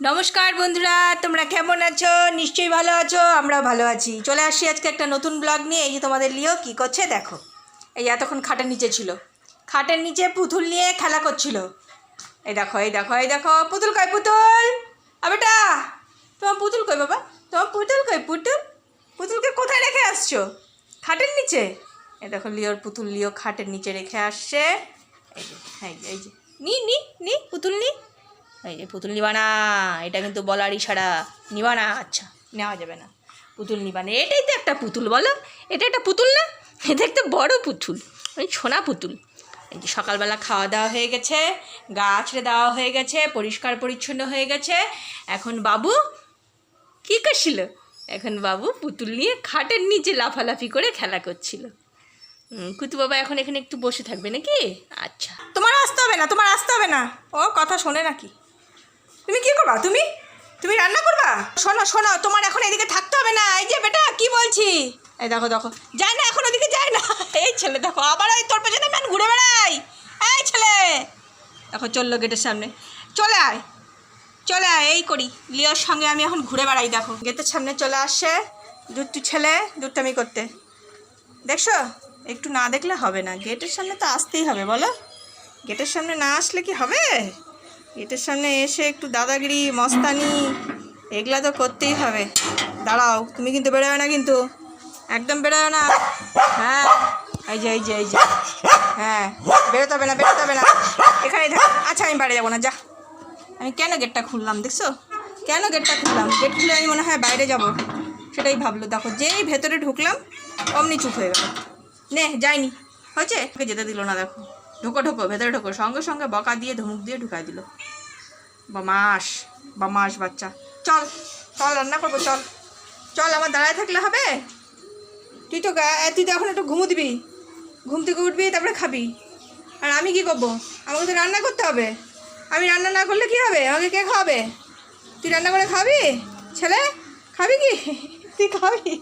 নমস্কার বন্ধুরা, তোমরা কেমন আছো? নিশ্চয়ই ভালো আছো, আমরাও ভালো আছি। চলে আসি আজকে একটা নতুন ব্লগ নিয়ে। এই যে তোমাদের লিও কি করছে, দেখো। এই এতক্ষণ খাটের নিচে ছিল। খাটের নিচে পুতুল নিয়ে খেলা করছিল। এই দেখো এই দেখো এই দেখো। পুতুল কই, পুতুল? আবেটা তোমার পুতুল কই বাবা? তোমার পুতুল কই, পুতুল? পুতুলকে কোথায় রেখে আসছো? খাটের নিচে? এই দেখো, লিওর পুতুল লিও খাটের নিচে রেখে আসছে। এই যে এই যে এই যে। নি নি নি, পুতুল নি। এই যে পুতুল নিবা না এটা কিন্তু বলার ইশারা। নিবা না আচ্ছা নেওয়া যাবে না। পুতুল নিবা না এটাই তো একটা পুতুল, বলো। এটা একটা পুতুল না? এটা একটা বড় পুতুল ওই সোনা পুতুল। এই যে সকালবেলা খাওয়া দাওয়া হয়ে গেছে, গা দেওয়া হয়ে গেছে, পরিষ্কার পরিচ্ছন্ন হয়ে গেছে। এখন বাবু কী করছিল? এখন বাবু পুতুল নিয়ে খাটের নিচে লাফালাফি করে খেলা করছিল। কুতু বাবা এখন এখানে একটু বসে থাকবে নাকি? আচ্ছা। তোমার আসতে হবে না, তোমার আসতে হবে না। ও কথা শোনে নাকি। তুমি কি করবা? তুমি? তুমি রান্না করবা? শোনো শোনো, তোমার এখন এদিকে থাকতে হবে না। এই যে বেটা, কি বলছি? এই দেখো দেখো। যায় না, এখন ওদিকে যায় না। এই ছেলে, দেখো, আবার এই তোর পেছনে ম্যান ঘুরে বেড়াই। এই ছেলে! দেখো, চলল গেটের সামনে। চলে আয়। চলে আয়, এই করি। লিওর সঙ্গে আমি এখন ঘুরে বেড়াই, দেখো। গেটের সামনে চলে আসছে দুট্টু ছেলে দুট্টামি করতে। দেখছ? একটু না দেখলে হবে না। গেটের সামনে তো আসতেই হবে, বলো? গেটের সামনে না আসলে কি হবে? গেটের সামনে এসে একটু দাদাগিরি, মস্তানি, এগুলা তো করতেই হবে। দাঁড়াও, তুমি কিন্তু বেরোয় না কিন্তু। একদম বেরোয় না। হ্যাঁ এই যে এই যে এই যে। হ্যাঁ বেরোতে হবে না, বেরোতে হবে না। এখানেই থাক। আচ্ছা আমি বাড়ি যাব না, যা। আমি কেন গেটটা খুললাম, দেখছ? কেন গেটটা খুললাম? গেট খুলে আমি মনে হয় বাইরে যাব। সেটাই ভাবলো। দেখো, যেই ভেতরে ঢুকলাম, অমনি চুপ হয়ে গেল। নে, যাইনি। হয়েছে? যেতে দিল না, দেখো। ঢোকো ঢোকো, ভেতরে ঢোকো। সঙ্গে সঙ্গে বকা দিয়ে ধমুক দিয়ে ঢুকাই দিল। বা মাস বা মাস বাচ্চা। চল চল, রান্না করব, চল। চল, আমার দাঁড়ায় থাকলে হবে? তুই তো তুই তো এখন একটু ঘুমো দিবি। ঘুম থেকে উঠবি, তারপরে খাবি। আর আমি কি করব? আমাকে তো রান্না করতে হবে। আমি রান্না না করলে কি হবে? আমাকে কে খাওয়াবে? তুই রান্না করে খাবি? ছেলে, খাবি কি? তুই খাবি?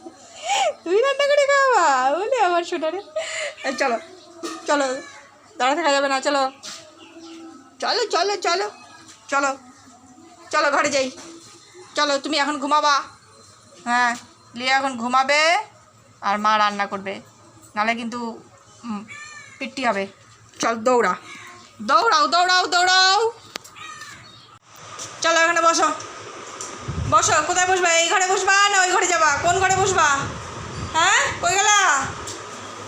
তুই রান্না করে খাওয়া বলে আমার সোনারে। চলো চলো। দাঁড়া থাকা যাবে না, চলো। চলো চলো চলো চলো চলো ঘরে যাই। চলো, তুমি এখন ঘুমাবা। হ্যাঁ লিয়া এখন ঘুমাবে আর মা রান্না করবে। নালে কিন্তু পিট্টি হবে। চল, দৌড়া। দৌড়াও দৌড়াও দৌড়াও। চলো, এখানে বসো। বসো, কোথায় বসবা? এই ঘরে বসবা না ওই ঘরে যাবা? কোন ঘরে বসবা? হ্যাঁ কই গেলা?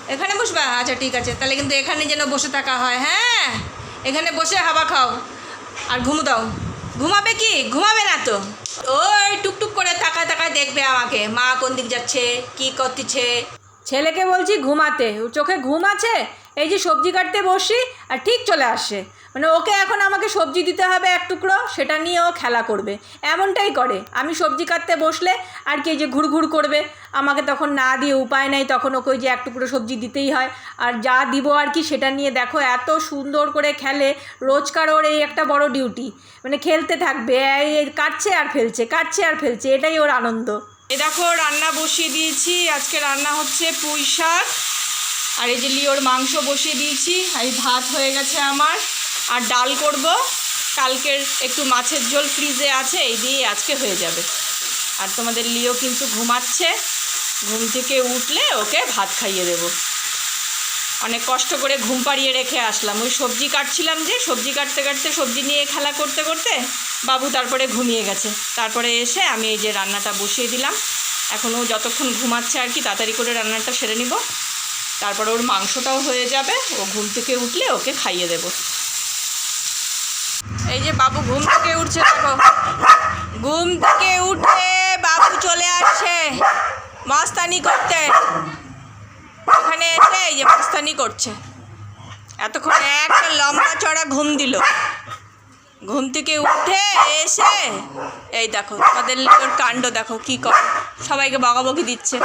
এখানে বসবা? আচ্ছা ঠিক আছে। তাহলে কিন্তু এখানে যেন বসে থাকা হয় হ্যাঁ? এখানে বসে হাওয়া খাও। আর ঘুমু দাও। ঘুমাবে কি? ঘুমাবে না তো। ওই টুকটুক করে তাকায় তাকায় দেখবে আমাকে। মা কোন দিক যাচ্ছে? কি করতেছে? ছেলেকে বলছি ঘুমাতে। চোখে ঘুম আছে? এই যে সবজি কাটতে বসি, আর ঠিক চলে আসে। মানে ওকে এখন আমাকে সবজি দিতে হবে এক টুকরো, সেটা নিয়ে ও খেলা করবে। এমনটাই করে। আমি সবজি কাটতে বসলে আর কি যে ঘুরঘুর করবে, আমাকে তখন না দিয়ে উপায় নাই, তখন ওকে ওই যে এক টুকরো সবজি দিতেই হয়। আর যা দিব আর কি সেটা নিয়ে দেখো এত সুন্দর করে খেলে, রোজকার ওর এই একটা বড় ডিউটি মানে খেলতে থাকবে, এই কাটছে আর ফেলছে, কাটছে আর ফেলছে, এটাই ওর আনন্দ। এ দেখো, রান্না বসিয়ে দিয়েছি। আজকে রান্না হচ্ছে পুঁই শাক। আর এই যে লিওর মাংস বসিয়ে দিয়েছি। আর ভাত হয়ে গেছে আমার। আর ডাল করব। কালকের একটু মাছের ঝোল ফ্রিজে আছে, এই দিয়ে আজকে হয়ে যাবে। আর তোমাদের লিও কিন্তু ঘুমাচ্ছে। ঘুম থেকে উঠলে ওকে ভাত খাইয়ে দেবো। অনেক কষ্ট করে ঘুম পাড়িয়ে রেখে আসলাম। ওই সবজি কাটছিলাম যে, সবজি কাটতে কাটতে সবজি নিয়ে খেলা করতে করতে বাবু তারপরে ঘুমিয়ে গেছে। তারপরে এসে আমি এই যে রান্নাটা বসিয়ে দিলাম। এখন ও যতক্ষণ ঘুমাচ্ছে আর কি, তাড়াতাড়ি করে রান্নাটা সেরে নিব। তারপরে ওর মাংসটাও হয়ে যাবে। ও ঘুম থেকে উঠলে ওকে খাইয়ে দেব। এই যে বাবু ঘুম থেকে উঠছে, দেখো। ঘুম থেকে উঠে বাবু চলে আসছে মাস্তানি করতে। ওখানে এসে এই যে মাস্তানি করছে। এতক্ষণ একটা লম্বা চড়া ঘুম দিল। ঘুম থেকে উঠে এসে, এই দেখো, তোমাদের ওর কাণ্ড দেখো কি করে। সবাইকে বকাবকি দিচ্ছে।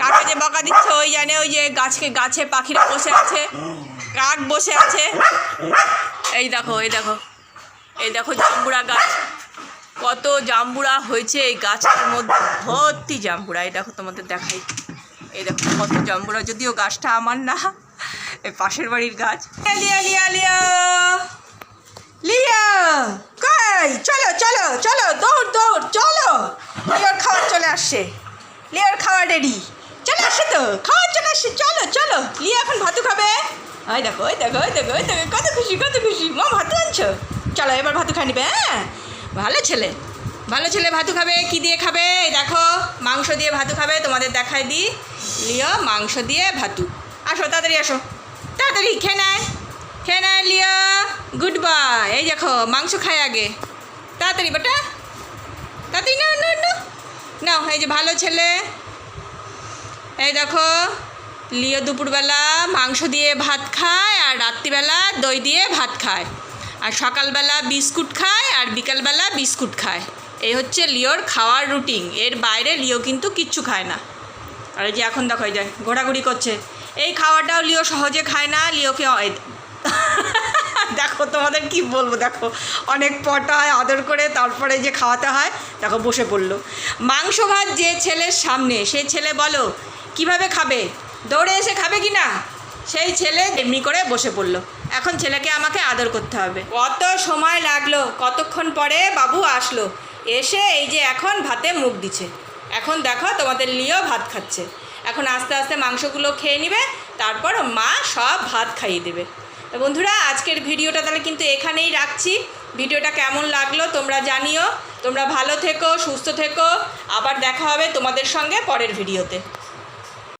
কাকে যে বকা দিচ্ছে, ওই জানে ওই যে গাছকে গাছে পাখিরা বসে আছে, কাক বসে আছে। এই দেখো এই দেখো। এই দেখো জাম্বুরা গাছ। কত জাম্বুরা হয়েছে এই গাছটার মধ্যে। ভর্তি জাম্বুরা, এই দেখো তোমাদের দেখাই। এই দেখো কত জাম্বুরা, যদিও গাছটা আমার না, এই পাশের বাড়ির গাছ। লিয়া লিয়া লিয়া। লিয়া, কই? চলো চলো চলো, দৌড় দৌড়, চলো। লিওর খাবার চলে আসছে। লিওর খাওয়া রেডি চলে আসছে তো? খাওয়ার চলে আসছে, চলো চলো। লিয়া এখন ভাতু খাবে? ওই দেখো ওই দেখো ওই দেখো ওই দেখো, কত খুশি কত খুশি। মা, ভাতু আনছো? চলো, এবার ভাতু খাই নিবে হ্যাঁ? ভালো ছেলে। ভালো ছেলে ভাতু খাবে, কি দিয়ে খাবে? দেখো, মাংস দিয়ে ভাতু খাবে, তোমাদের দেখাই দিই লিও মাংস দিয়ে ভাতু। আসো, তাড়াতাড়ি আসো। তাড়াতাড়ি, খেয়ে নেয়। খেয়ে নেয়, লিও। গুড বাই এই দেখো, মাংস খায় আগে। তাড়াতাড়ি, বেটা। তাড়াতাড়ি না না না এই যে ভালো ছেলে। এই দেখো, লিও দুপুরবেলা মাংস দিয়ে ভাত খায় আর রাত্রিবেলা দই দিয়ে ভাত খায়। আর সকালবেলা বিস্কুট খায় আর বিকালবেলা বিস্কুট খায়। এই হচ্ছে লিওর খাওয়ার রুটিন। এর বাইরে লিও কিন্তু কিচ্ছু খায় না। আর যে এখন দেখো, এই যে ঘোরাঘুরি করছে। এই খাওয়াটাও লিও সহজে খায় না, লিওকে দেখো তোমাদের কি বলব, দেখো। অনেক পটায় আদর করে তারপরে যে খাওয়াতে হয়, দেখো বসে পড়ল। মাংস ভাত যে ছেলের সামনে সেই ছেলে বলো, কীভাবে খাবে? দৌড়ে এসে খাবে কি না? সেই ছেলে এমনি করে বসে পড়ল। এখন ছেলেকে আমাকে আদর করতে হবে। কত সময় লাগল, কতক্ষণ পরে বাবু আসলো। এসে এই যে এখন ভাতে মুখ দিছে এখন দেখো তোমাদের লিও ভাত খাচ্ছে। এখন আস্তে আস্তে মাংসগুলো খেয়ে নিবে, তারপর মা সব ভাত খাইয়ে দেবে। বন্ধুরা, আজকের ভিডিওটা তাহলে কিন্তু এখানেই রাখছি। ভিডিওটা কেমন লাগল তোমরা জানিও। তোমরা ভালো থেকো, সুস্থ থেকো। আবার দেখা হবে তোমাদের সঙ্গে পরের ভিডিওতে।